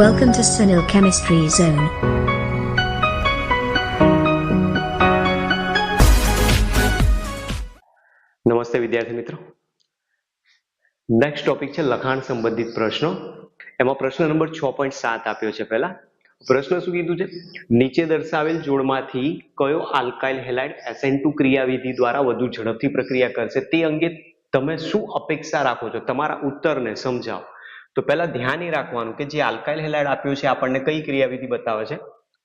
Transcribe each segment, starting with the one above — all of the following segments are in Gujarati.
Welcome to Sunil Chemistry Zone. નમસ્તે વિદ્યાર્થી મિત્રો. નેક્સ્ટ ટોપિક છે લખાણ સંબંધિત પ્રશ્નો. એમાં પ્રશ્ન નંબર છ પોઈન્ટ સાત આપ્યો છે પહેલા. પ્રશ્ન શું કીધું છે? નીચે દર્શાવેલ જોડમાંથી કયો આલ્કાઇલ હેલાઇડ SN2 ક્રિયાવિધિ દ્વારા વધુ ઝડપથી પ્રક્રિયા કરશે તે અંગે તમે શું અપેક્ષા રાખો છો? તમારા ઉત્તરને સમજાવો. તો પહેલા ધ્યાન એ રાખવાનું કે જે આલ્કાઇલ હેલાઇડ આપ્યું છે, આપણને કઈ ક્રિયાવિધિ બતાવે છે?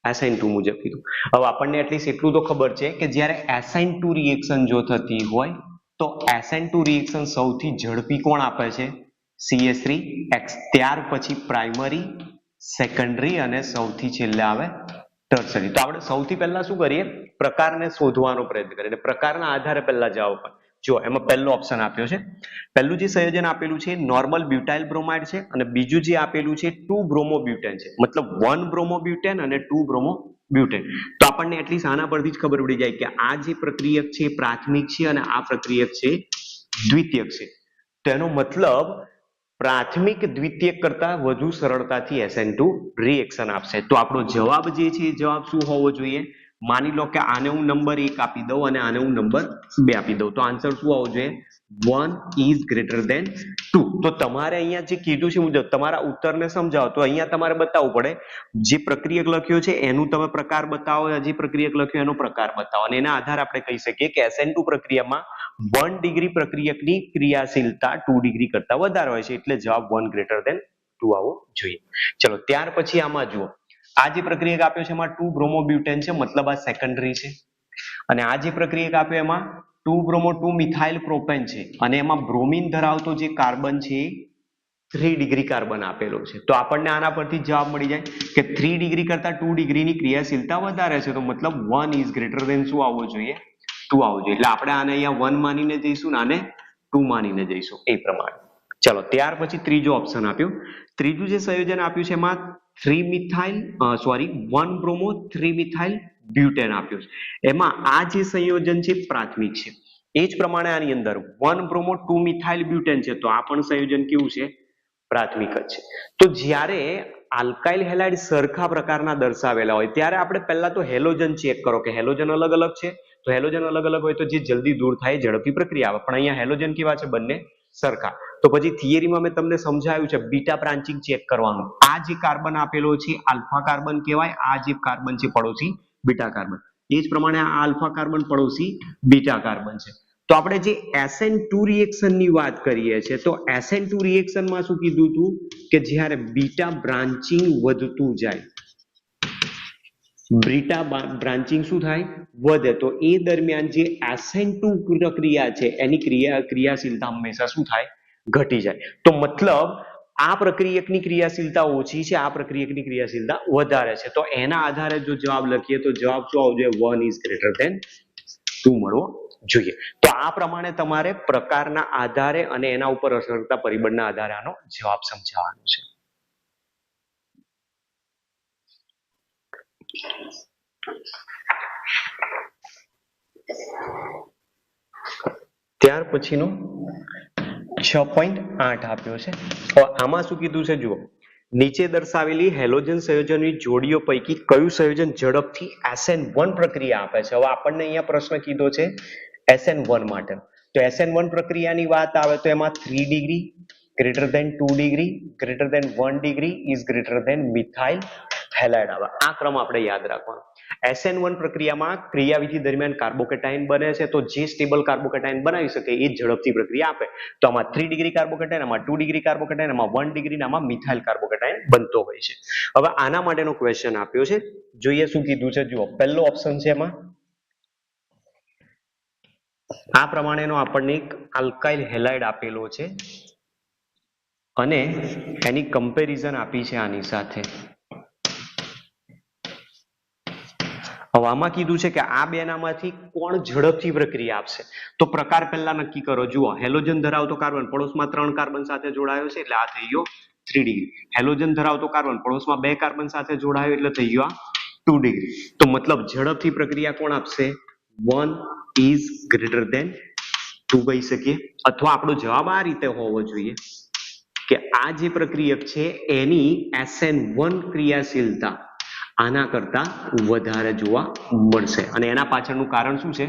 SN2 મુજબ કીધું. હવે આપણને એટલીસ્ટ એટલું તો ખબર છે કે જ્યારે SN2 રિએક્શન જો થતી હોય, તો SN2 રિએક્શન સૌથી ઝડપી કોણ આપે છે? સીએસ થ્રી એક્સ ત્યાર પછી પ્રાઇમરી સેકન્ડરી અને સૌથી છેલ્લે આવે ટર્સરી તો આપણે સૌથી પહેલા શું કરીએ? પ્રકારને શોધવાનો પ્રયત્ન કરીએ. પ્રકારના આધારે પહેલા જવાબ આપે. જો, એમાં પહેલો ઓપ્શન આપ્યો છે. પહેલું જે સંયોજન આપેલું છે નોર્મલ બ્યુટાઇલ બ્રોમાઇડ છે અને બીજું જે આપેલું છે ટુ બ્રોમો બ્યુટેન છે. મતલબ વન બ્રોમો બ્યુટેન અને ટુ બ્રોમો બ્યુટેન તો આપણને એટલીસ્ટ આના પરથી જ ખબર પડી જાય કે આ જે પ્રક્રિયક છે પ્રાથમિક છે અને આ પ્રક્રિયક છે દ્વિતીયક છે. તો એનો મતલબ પ્રાથમિક દ્વિતીયક કરતા વધુ સરળતાથી SN2 રિએક્શન આપશે. તો આપણો જવાબ જે છે જવાબ શું હોવો જોઈએ? માની લો કે આને હું નંબર એક આપી દઉં અને આને હું નંબર બે આપી દઉં. તો આન્સર શું આવવો જોઈએ? One is greater than two તો તમારે અહીંયા જે કીધું છે મુજબ તમારા ઉત્તરને સમજાવો. તો અહીંયા તમારે બતાવવું પડે. જે પ્રક્રિયક લખ્યો છે એનું તમે પ્રકાર બતાવો જે પ્રક્રિયક લખ્યો એનો પ્રકાર બતાવો. અને એના આધારે આપણે કહી શકીએ કે SN2 પ્રક્રિયામાં વન ડિગ્રી પ્રક્રિયકની ક્રિયાશીલતા ટુ ડિગ્રી કરતા વધારે હોય છે. એટલે જવાબ વન ગ્રેટર દેન ટુ આવવો જોઈએ. ચલો, ત્યાર પછી આમાં જુઓ. આ જે પ્રક્રિયક આપ્યો છે એમાં ટુ બ્રોમોબ્યુટેન છે, મતલબ આ સેકન્ડરી છે. અને આ જે પ્રક્રિયક આપ્યો એમાં two bromo two methyl propane છે. અને એમાં બ્રોમિન ધરાવતો જે કાર્બન છે એ થ્રી ડિગ્રી કાર્બન આપેલો છે. તો આપણને આના પરથી જવાબ મળી જાય કે થ્રી ડિગ્રી કરતા ટુ ડિગ્રીની ક્રિયાશીલતા વધારે છે. તો મતલબ વન ઇઝ ગ્રેટર દેન શું આવવો જોઈએ? ટુ આવવું જોઈએ. એટલે આપણે આને અહીંયા વન માનીને જઈશું ને આને ટુ માનીને જઈશું. એ પ્રમાણે. ચલો, ત્યાર પછી ત્રીજો ઓપ્શન આપ્યો. ત્રીજું જે સંયોજન આપ્યું છે એમાં three methyl sorry one bromo three methyl butane આપ્યું છે. એમાં આ જે સંયોજન છે પ્રાથમિક છે. એ જ પ્રમાણે આની અંદર one bromo two methyl butane છે. તો આ પણ સંયોજન કેવું છે? પ્રાથમિક જ છે. તો જ્યારે આલ્કાઇલ હેલાઇડ સરખા પ્રકારના દર્શાવેલા હોય, ત્યારે આપણે પહેલા તો હેલોજન ચેક કરો કે હેલોજન અલગ અલગ છે? તો હેલોજન અલગ અલગ હોય તો જે જલ્દી દૂર થાય ઝડપી પ્રક્રિયા આવે. પણ અહીંયા હેલોજન કેવા છે બંને? સરખા. તો પછી થિયરીમાં મેં તમને સમજાવ્યું છે બીટા બ્રાન્ચિંગ ચેક કરવાનું. આ જે કાર્બન આપેલો છે આલ્ફા કાર્બન કહેવાય, આ જે કાર્બન છે, પડોશી બીટા કાર્બન. એ જ પ્રમાણે આ આલ્ફા કાર્બન પડોશી બીટા કાર્બન છે. તો આપણે જે SN2 રિએક્શનની વાત કરીએ છીએ, તો એસએન ટુ રિએક્શનમાં શું કીધું હતું કે જ્યારે બીટા બ્રાન્ચિંગ વધતું જાય બ્રિટા બ્રાન્ચિંગ શું થાય? વધે. તો એ દરમિયાન જે SN2 પ્રક્રિયા છે, એની ક્રિયા, ક્રિયાશીલતા હંમેશા શું થાય? ઘટી જાય. તો મતલબ આ પ્રક્રિયકની ક્રિયાશીલતા ઓછી છે, આ પ્રક્રિયકની ક્રિયાશીલતા વધારે છે. તો એના આધારે જો જવાબ લખીએ તો જવાબ શું આવજો? One is greater than two મળવો જોઈએ. તો આ પ્રમાણે તમારે પ્રકારના આધારે અને એના ઉપર અસર કરતા પરિબળના આધારે આનો જવાબ સમજાવવાનો છે. ત્યાર પછીનો છ પોઈન્ટ આઠ આપ્યો છે. હવે આમાં શું કીધું છે, જુઓ. નીચે દર્શાવેલી હેલોજન સંયોજનની જોડીઓ પૈકી કયું સંયોજન ઝડપથી SN1 પ્રક્રિયા આપે છે? હવે આપણને અહીંયા પ્રશ્ન કીધો છે SN1 માટે. તો SN1 પ્રક્રિયાની વાત આવે તો એમાં three degree greater than two degree greater than one degree is greater than methyl halide આવે. આ ક્રમ આપણે યાદ રાખવાનો. SN1 પ્રક્રિયામાં ક્રિયાવિધિ દરમિયાન કાર્બોકેટાઇન બને છે, તો જે સ્ટેબલ કાર્બોકેટાઇન બનાવી શકે એ ઝડપથી પ્રક્રિયા આપે. તો આમાં થ્રી ડિગ્રી કાર્બોકેટાઇન આમાં ટુ ડિગ્રી કાર્બોકેટાઇન આમાં વન ડિગ્રી આમાં મિથાઇલ કાર્બોકેટાઇન બનતો હોય છે. હવે આના માટેનો ક્વેશ્ચન આપ્યો છે. જોઈએ શું કીધું છે. જુઓ, પહેલો ઓપ્શન છે એમાં. આ પ્રમાણેનો આપણને એક આલ્કાઇલ હેલાઇડ આપેલો છે. અને એની કમ્પેરિઝન આપી છે આની સાથે. હવે આમાં કીધું છે કે આ બેનામાંથી કોણ ઝડપથી પ્રક્રિયા આપશે? તો પ્રકાર પહેલા નક્કી કરો. જુઓ, હેલોજન ધરાવતો કાર્બન પડોશમાં ત્રણ કાર્બન સાથે જોડાયો છે, એટલે આ થઈ ગયો થ્રી ડિગ્રી હેલોજન ધરાવતો કાર્બન પડોશમાં બે કાર્બન સાથે જોડાયો, એટલે થઈ ગયો આ ટુ ડિગ્રી તો મતલબ ઝડપથી પ્રક્રિયા કોણ આપશે? One is greater than two કહી શકીએ. અથવા આપણો જવાબ આ રીતે હોવો જોઈએ કે આ જે પ્રક્રિયક છે, એની એસએન વન ક્રિયાશીલતા આના કરતા વધારે જોવા મળશે. અને એના પાછળનું કારણ શું છે?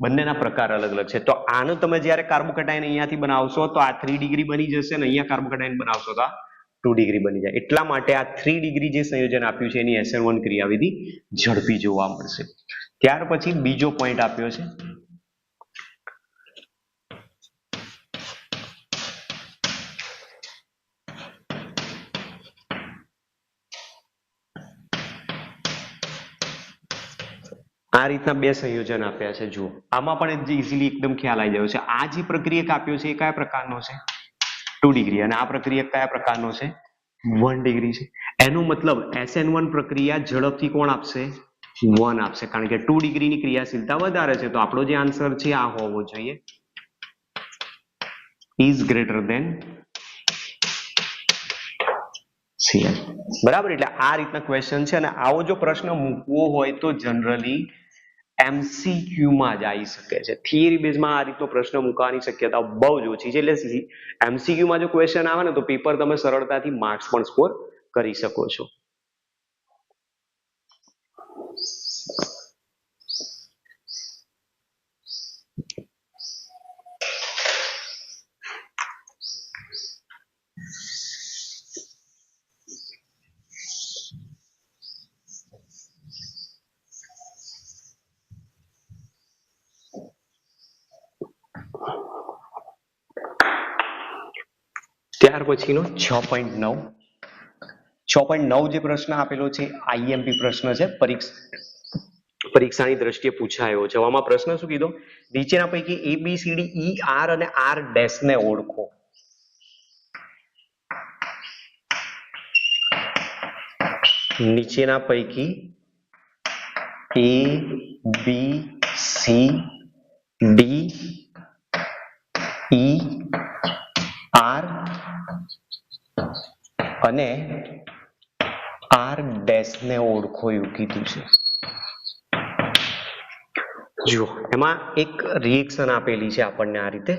બંનેના પ્રકાર અલગ અલગ છે. તો આનો તમે જ્યારે કાર્બોકેટાઇન અહીંયાથી બનાવશો, તો આ થ્રી ડિગ્રી બની જશે અને અહીંયા કાર્બોકેટાઇન બનાવશો, તો આ ટુ ડિગ્રી બની જાય. એટલા માટે આ થ્રી ડિગ્રી જે સંયોજન આપ્યું છે, એની એસએન વન ક્રિયાવિધિ ઝડપી જોવા મળશે. ત્યાર પછી બીજો પોઈન્ટ આપ્યો છે આ રીતના બે સંયોજન આપ્યા છે, જુઓ. આમાં પણ ઇઝીલી એકદમ ખ્યાલ આવી જાય છે. આ જે પ્રક્રિયક આપ્યો છે, એ કયા પ્રકારનો છે? ટુ ડિગ્રી અને આ પ્રક્રિયક કયા પ્રકારનો છે? વન ડિગ્રી છે. એનો મતલબ એસએન વન પ્રક્રિયા ઝડપથી કોણ આપશે? વન આપશે. કારણ કે ટુ ડિગ્રીની ક્રિયાશીલતા વધારે છે, તો આપણો જે આન્સર છે, આ હોવો જોઈએ. ઇઝ ગ્રેટર દેન સીએલ બરાબર? એટલે આ રીતના ક્વેશ્ચન છે, અને આવો જો પ્રશ્ન મૂકવો હોય, તો જનરલી એમસીક્યુ માં જ આવી શકે છે. થિયરી બેઝમાં આ રીતનો પ્રશ્ન મૂકવાની શક્યતા બહુ જ ઓછી છે. એટલે એમસીક્યુમાં જો ક્વેશ્ચન આવે ને તો પેપર તમે સરળતાથી માર્ક્સ પણ સ્કોર કરી શકો છો. ત્યાર પછીનો છ પોઈન્ટ નવ. છ પોઈન્ટ નવ જે પ્રશ્ન આપેલો છે આઈએમપી પ્રશ્ન છે, પરીક્ષા, પરીક્ષાની દ્રષ્ટિએ પૂછાયો છે. પ્રશ્ન શું કીધો? નીચેના પૈકી A B C D E R અને આર ડેશ ને ઓળખો. નીચેના પૈકી એ બી સી ડી અને આર ડેશ ને ઓળખો એવું કીધું છે. જુઓ, એમાં એક રિએક્શન આપેલી છે આપણને આ રીતે.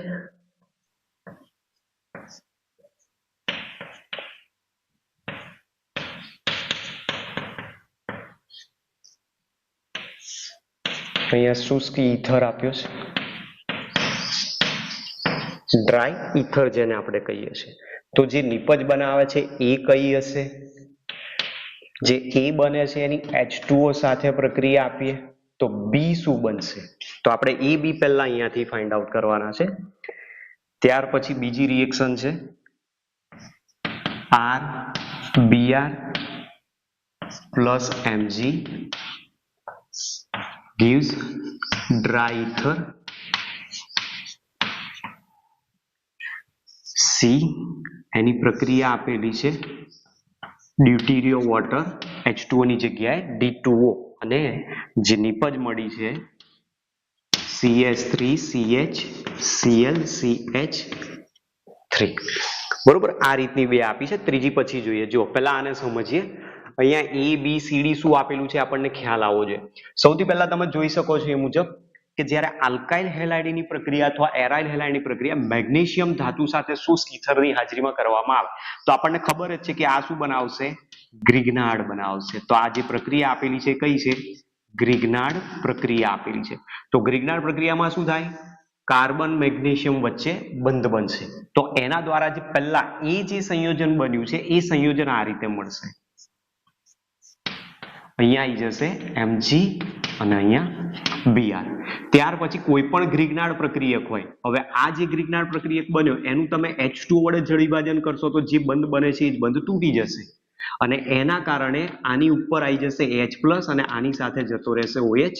અહીંયા શુષ્ક ઈથર આપ્યો છે. ડ્રાય ઇથર જેને આપણે કહીએ છીએ. તો જે નિપજ બનાવે છે એ કઈ હશે? જે એ બને છે એની H2O સાથે પ્રક્રિયા આપીએ, તો બી શું બનશે? તો આપણે એ બી પહેલા અહીંયાથી ફાઇન્ડ આઉટ કરવાના છે. ત્યાર પછી બીજી રિએક્શન છે. R BR plus MG gives dry ether. C, એની પ્રક્રિયા આપેલી છે. ડ્યુટીરિયો વોટર એચની જગ્યાએ D2O અને જે નિપજ મળી છે CH3 CL C H three. બરોબર? આ રીતની બે આપી છે. ત્રીજી પછી જોઈએ. જો પહેલા આને સમજીએ. અહીંયા એ બી સી ડી શું આપેલું છે? આપણને ખ્યાલ આવવો જોઈએ. સૌથી પહેલા તમે જોઈ શકો છો એ મુજબ કે જ્યારે આલ્કાઇલ હેલાઇડની પ્રક્રિયા અથવા એરાઇલ હેલાઇડની પ્રક્રિયા મેગ્નેશિયમ ધાતુ સાથે શુષ્ક ઈથરની હાજરીમાં કરવામાં આવે, તો આપણને ખબર જ છે કે આ શું બનાવશે? ગ્રિગ્નાર્ડ બનાવશે. તો આ જે પ્રક્રિયા આપેલી છે કઈ છે? ગ્રીગનાડ પ્રક્રિયા આપેલી છે. તો ગ્રિગ્નાર્ડ પ્રક્રિયામાં શું થાય? કાર્બન મેગ્નેશિયમ વચ્ચે બંધ બનશે. તો એના દ્વારા જે પહેલા એ જે સંયોજન બન્યું છે, એ સંયોજન આ રીતે મળશે. અહીંયા આવી જશે Mg અને અહીંયા Br ત્યાર પછી કોઈ પણ ગ્રીગનાળ પ્રક્રિયક હોય. હવે આ જે ગ્રીગનાળ પ્રક્રિયક બન્યો, એનું તમે H2O વડે જળીભાજન કરશો તો જે બંધ બને છે એ બંધ તૂટી જશે. અને એના કારણે આની ઉપર આવી જશે H અને આની સાથે જતો રહેશે OH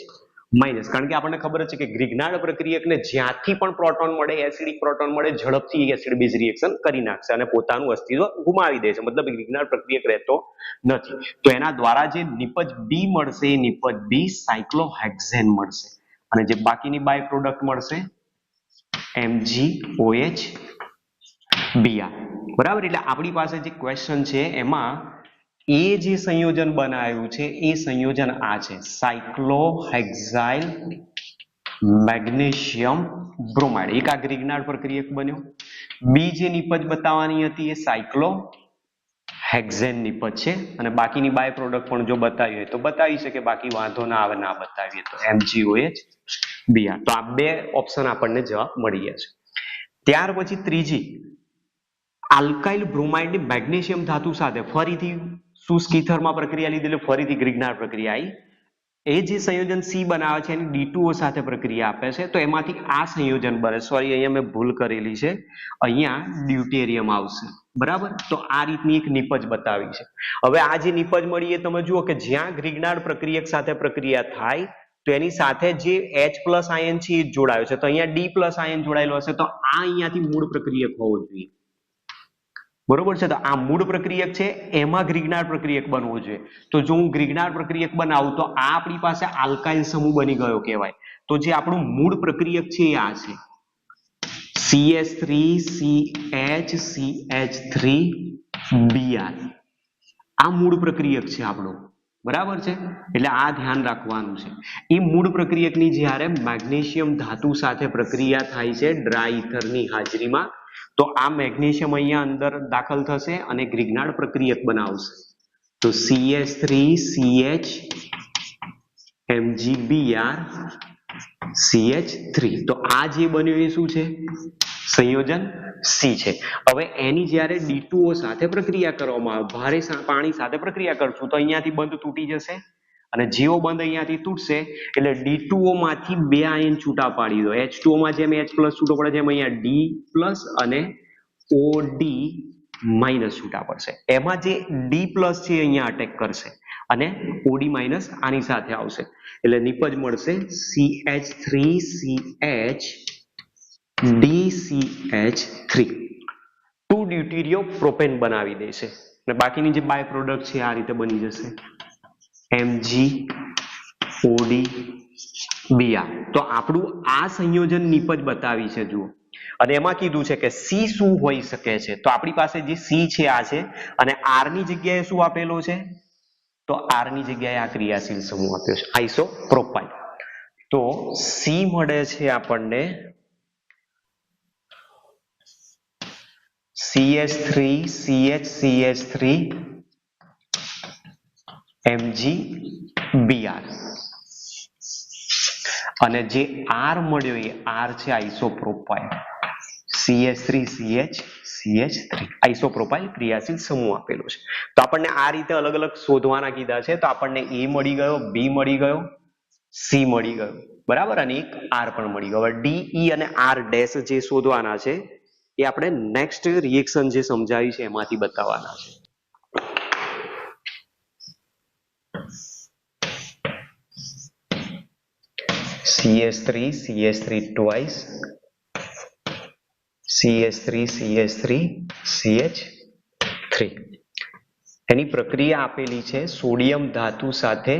માઇનસ કારણ કે આપણને ખબર છે કે ગ્રિગ્નાર્ડ પ્રક્રિયકને જ્યાંથી પણ પ્રોટોન મળે એસિડિક પ્રોટોન મળે, ઝડપથી એસિડ બેઝ રિએક્શન કરી નાખશે અને પોતાનું અસ્તિત્વ ગુમાવી દે છે મતલબ ગ્રિગ્નાર્ડ પ્રક્રિયક રહેતો નથી. તો એના દ્વારા જે નિપજ બી મળશે, એ નિપજ બી સાયક્લોહેક્ઝેન મળશે. અને જે બાકીની બાય પ્રોડક્ટ મળશે MgOH બીઆર બરાબર? એટલે આપણી પાસે જે ક્વેશ્ચન છે, એમાં એ જે સંયોજન બનાવ્યું છે, એ સંયોજન આ છે. સાયક્લોહેક્સાઇલ મેગ્નેશિયમ બ્રોમાઇડ એક આ ગ્રિગ્નાર્ડ પ્રક્રિયક બન્યો. બી જે નિપજ બતાવવાની હતી એ સાયક્લો હેક્ઝેન નિપજ છે. અને બાકીની બાય પ્રોડક્ટ પણ જો બતાવી હોય તો બતાવી શકે, બાકી વાંધો ના આવે, ના બતાવીએ તો. એમજીઓએચ બીઆર તો આ બે ઓપ્શન આપણને જવાબ મળી ગયા છે. ત્યાર પછી ત્રીજી આલ્કાઇલ બ્રોમાઇડની મેગ્નેશિયમ ધાતુ સાથે ફરીથી સુસ્કીથરમાં પ્રક્રિયા લીધી એટલે ફરીથી ગ્રીગનાર પ્રક્રિયા આવી એ જે સંયોજન સી બનાવે છે, એની ડી સાથે પ્રક્રિયા આપે છે, તો એમાંથી આ સંયોજન બને. સોરી અહીંયા મેં ભૂલ કરેલી છે. અહીંયા ડ્યુટેરિયમ આવશે. બરાબર? તો આ રીતની એક નિપજ બતાવી છે. હવે આ જે નિપજ મળી એ તમે જુઓ કે જ્યાં ગ્રીગનાર પ્રક્રિયક સાથે પ્રક્રિયા થાય, તો એની સાથે જે H પ્લસ આયન છે એ જોડાયો છે. તો અહીંયા ડી પ્લસ આયન જોડાયેલો હશે, તો આ અહીંયાથી મૂળ પ્રક્રિયક હોવો જોઈએ. બરોબર છે? તો આ મૂળ પ્રક્રિયક છે, એમાં ગ્રીગનાર પ્રક્રિયક બનવો જોઈએ. તો જો હું ગ્રીગનાર પ્રક્રિયક બનાવું, તો આ આપણી પાસે આલ્કાઇલ સમૂહ બની ગયો કહેવાય. તો જે આપણું મૂળ પ્રક્રિયક છે એ આ છે. CH3CH3CH3Br આ મૂળ પ્રક્રિયક છે આપણો. બરાબર છે? એટલે આ ધ્યાન રાખવાનું છે. એ મૂળ પ્રક્રિયકની જ્યારે મેગ્નેશિયમ ધાતુ સાથે પ્રક્રિયા થાય છે, ડ્રાય ઇથરની હાજરીમાં તો આ મેગ્નેશિયમ અહીંયા અંદર દાખલ થશે અને ગ્રિગ્નાડ પ્રક્રિયક બનાવશે. તો CH3CH MgBr CH3 તો આ જે બન્યું એ શું છે? સંયોજન સી છે. હવે એની જ્યારે D2O સાથે પ્રક્રિયા કરવામાં આવે, ભારે પાણી સાથે પ્રક્રિયા કરશું, તો અહીંયાથી બંધ તૂટી જશે. અને જીઓ બંધ અહીંયાથી તૂટશે, એટલે D2O માંથી બે આયન છૂટા પાડી દો. H2O માં જેમ એચ પ્લસ છૂટો પડે છે, એમ અહીંયા ડી પ્લસ અને OD માઇનસ છૂટા પડશે. એમાં જે ડી પ્લસ છે અહીંયા અટેક કરશે અને ઓડી માઇનસ આની સાથે આવશે. એટલે નિપજ મળશે CH3CH DCH3 two deuterio propane બનાવી દેશે. અને બાકીની જે બાય પ્રોડક્ટ છે આ રીતે બની જશે. Mg OD Br તો આપણું આ સંયોજન નિપજ બતાવી છે, જુઓ. અને એમાં કીધું છે કે સી શું હોઈ શકે છે? તો આપણી પાસે જે સી છે, આ છે. અને આરની જગ્યાએ શું આપેલો છે? તો આરની જગ્યાએ આ ક્રિયાશીલ સમૂહ આપ્યો છે આઈસો પ્રોપાઇલ તો સી મળે છે આપણને CH3 CH CH3 Mg BR અને જે આર મળ્યો એ આર છે isopropyl CH three CH CH three isopropyl ક્રિયાશીલ સમૂહ આપેલો છે. તો આપણને આ રીતે અલગ અલગ શોધવાના કીધા છે. તો આપણને એ મળી ગયો બી મળી ગયો સી મળી ગયો. બરાબર? અને એક આર પણ મળી ગયો. હવે D E અને આર ડેશ જે શોધવાના છે, એ આપણે નેક્સ્ટ રિએક્શન જે સમજાવી છે, એમાંથી બતાવવાના છે. CH3 CH3 twice. CH3 CH3 CH3 એની પ્રક્રિયા આપેલી છે સોડિયમ ધાતુ સાથે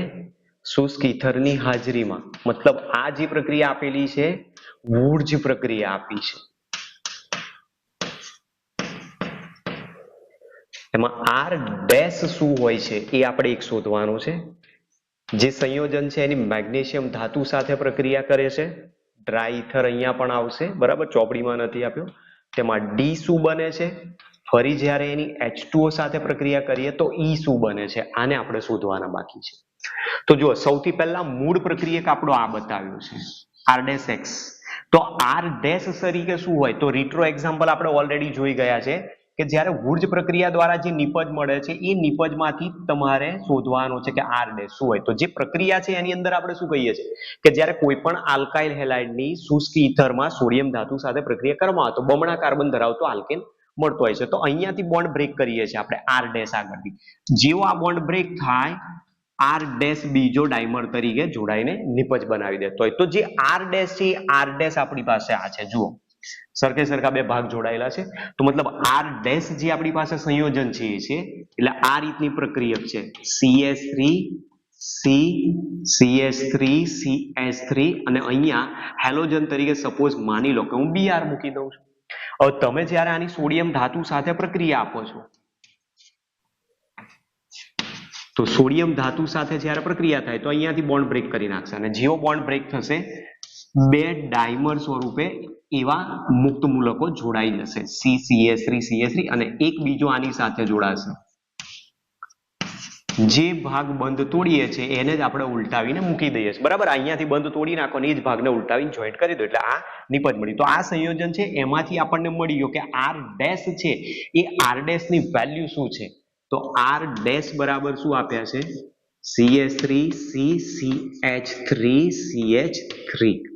શુષ્ક ઇથરની હાજરીમાં. મતલબ આ જે પ્રક્રિયા આપેલી છે વૂર્જ પ્રક્રિયા આપી છે. એમાં આર ડેશ શું હોય છે એ આપણે એક શોધવાનું છે. જે સંયોજન છે એની મેગ્નેશિયમ ધાતુ સાથે પ્રક્રિયા કરે છે. ડ્રાય ઇથર અહીંયા પણ આવશે. બરાબર? ચોપડીમાં નથી આપ્યો. તેમાં ડી શું બને છે? ફરી જ્યારે એની એચ સાથે પ્રક્રિયા કરીએ તો ઈ શું બને છે? આને આપણે શોધવાના બાકી છે. તો જુઓ, સૌથી પહેલા મૂળ પ્રક્રિયક આપણો આ બતાવ્યો છે. આરડેસ એક્સ તો આર ડેશ તરીકે શું હોય? તો રિટ્રો એક્ઝામ્પલ આપણે ઓલરેડી જોઈ ગયા છે. કે જ્યારે ઉર્જ પ્રક્રિયા દ્વારા જે નિપજ મળે છે, એ નિપજમાંથી તમારે શોધવાનો છે કે આર ડેશ શું હોય. તો જે પ્રક્રિયા છે, એની અંદર આપણે શું કહીએ છીએ? કે જ્યારે કોઈ પણ આલ્કાઇલ હેલાઇડની શુષ્ક ઇથરમાં સોડિયમ ધાતુ સાથે પ્રક્રિયા કરવામાં આવે, તો બમણા કાર્બન ધરાવતો આલ્કેન મળતો હોય છે. તો અહીંયાથી બોન્ડ બ્રેક કરીએ છીએ આપણે આર ડેશ આગળથી. જેવો આ બોન્ડ બ્રેક થાય આર ડેશ બીજો ડાયમર તરીકે જોડાઈને નિપજ બનાવી દેતો હોય તો જે આર ડેશ છે આર ડેશ આપણી પાસે આ છે. જુઓ. સરખે સરખા બે ભાગ જોડાયેલા છે. તો મતલબ આર ડેશ જે આપણી પાસે સંયોજન છે એ છે, એટલે આ રીતની પ્રક્રિયક છે. CS3 સી CS3 CS3 અને અહીંયા હેલોજન તરીકે સપોઝ માની લો કે હું બીઆર મૂકી દઉં છું. હવે તમે જ્યારે આની સોડિયમ ધાતુ સાથે પ્રક્રિયા આપો છો, તો સોડિયમ ધાતુ સાથે જ્યારે પ્રક્રિયા થાય તો અહીંયાથી બોન્ડ બ્રેક કરી નાખશે. અને જેવો બોન્ડ બ્રેક થશે, બે ડાયમર સ્વરૂપે એવા મુક્ત મૂલકો જોડાઈ જશે. C CS three CS three અને એક બીજો આની સાથે જોડાશે. જે ભાગ બંધ તોડીએ છે, એને જ આપણે ઉલટાવીને મૂકી દઈએ છીએ. બરાબર? અહીંયાથી બંધ તોડી નાખો અને એ જ ભાગને ઉલટાવીને જોઈન્ટ કરી દો. એટલે આ નિપજ મળી. તો આ સંયોજન છે, એમાંથી આપણને મળી ગયું કે આર ડેશ છે, એ આર ડેશની વેલ્યુ શું છે? તો આર ડેશ બરાબર શું આપ્યા છે? CS three C C H three CH three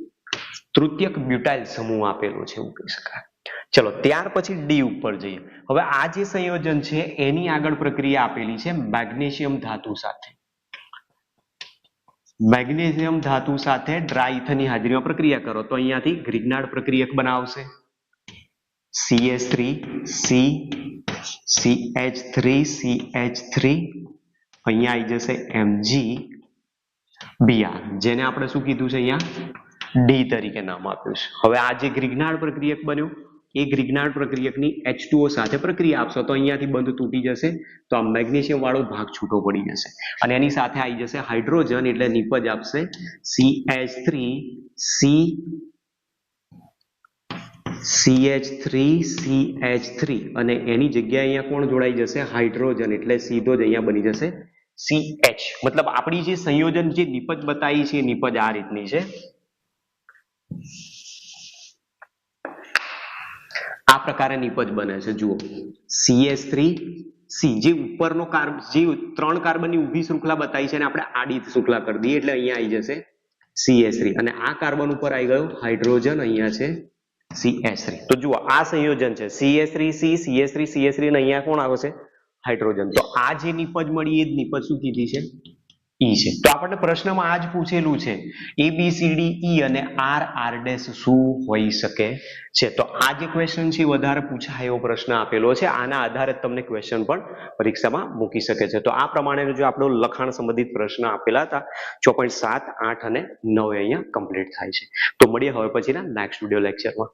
તૃતીયક butyl સમૂહ આપેલો છે એવું કહી શકાય. ચલો, ત્યાર પછી ડી ઉપર જઈએ. હવે આ જે સંયોજન છે, એની આગળ પ્રક્રિયા આપેલી છે મેગ્નેશિયમ ધાતુ સાથે. મેગ્નેશિયમ ધાતુ સાથે ડ્રાયથની હાજરીમાં પ્રક્રિયા કરો. તો અહીંયાથી ગ્રિગ્નાર્ડ પ્રક્રિયક બનાવશે. CH three C C H three C H three અહીંયા આવી જશે એમજી બીઆર જેને આપણે શું કીધું છે અહીંયા? ડી તરીકે નામ આપ્યું છે. હવે આ જે ગ્રિગ્નાર્ડ પ્રક્રિયક બન્યું, એ ગ્રિગ્નાર્ડ પ્રક્રિયકની H2O સાથે પ્રક્રિયા આપશો તો અહીંયાથી બંધ તૂટી જશે, તો આ મેગ્નેશિયમ વાળો ભાગ છૂટો પડી જશે. અને એની સાથે આવી જશે હાઇડ્રોજન, એટલે નિપજ આપશે C H three C CH3 CH3 અને એની જગ્યાએ અહીંયા કોણ જોડાઈ જશે? હાઇડ્રોજન, એટલે સીધો જ અહીંયા બની જશે CH મતલબ આપણી જે સંયોજન, જે નિપજ બતાવી છે એ નિપજ આ રીતની છે. આ પ્રકારે નિપજ બને છે. જુઓ. CH3 C, જે ઉપરનો કાર્બ જે ત્રણ કાર્બનની ઊભી શૃંખલા બતાવી છે એને આપણે આડી શૃંખલા કરી દઈએ એટલે અહીંયા આવી જશે CH3 અને આ કાર્બન ઉપર આવી ગયો હાઇડ્રોજન, અહીંયા છે CH3 તો જુઓ, આ સંયોજન છે. CH3 C CH3 CH3 અને અહીંયા કોણ આવે છે હાઇડ્રોજન. તો આ જે નિપજ મળી એ જ નિપજ શું કીધી છે? ઈ છે. તો આપણને પ્રશ્નમાં આ જ પૂછેલું છે એ બી સી ડી ઈ અને આર આર ડેશ શું હોઈ શકે છે? તો આ જે ક્વેશ્ચન છે વધારે પૂછાય એવો પ્રશ્ન આપેલો છે. આના આધારે તમને ક્વેશ્ચન પણ પરીક્ષામાં મૂકી શકે છે. તો આ પ્રમાણે જો આપણો લખાણ સંબંધિત પ્રશ્ન આપેલા હતા છ પોઈન્ટ સાત, આઠ અને નવ અહીંયા કમ્પ્લીટ થાય છે. તો મળીએ હવે પછીના નેક્સ્ટ વીડિયો લેક્ચરમાં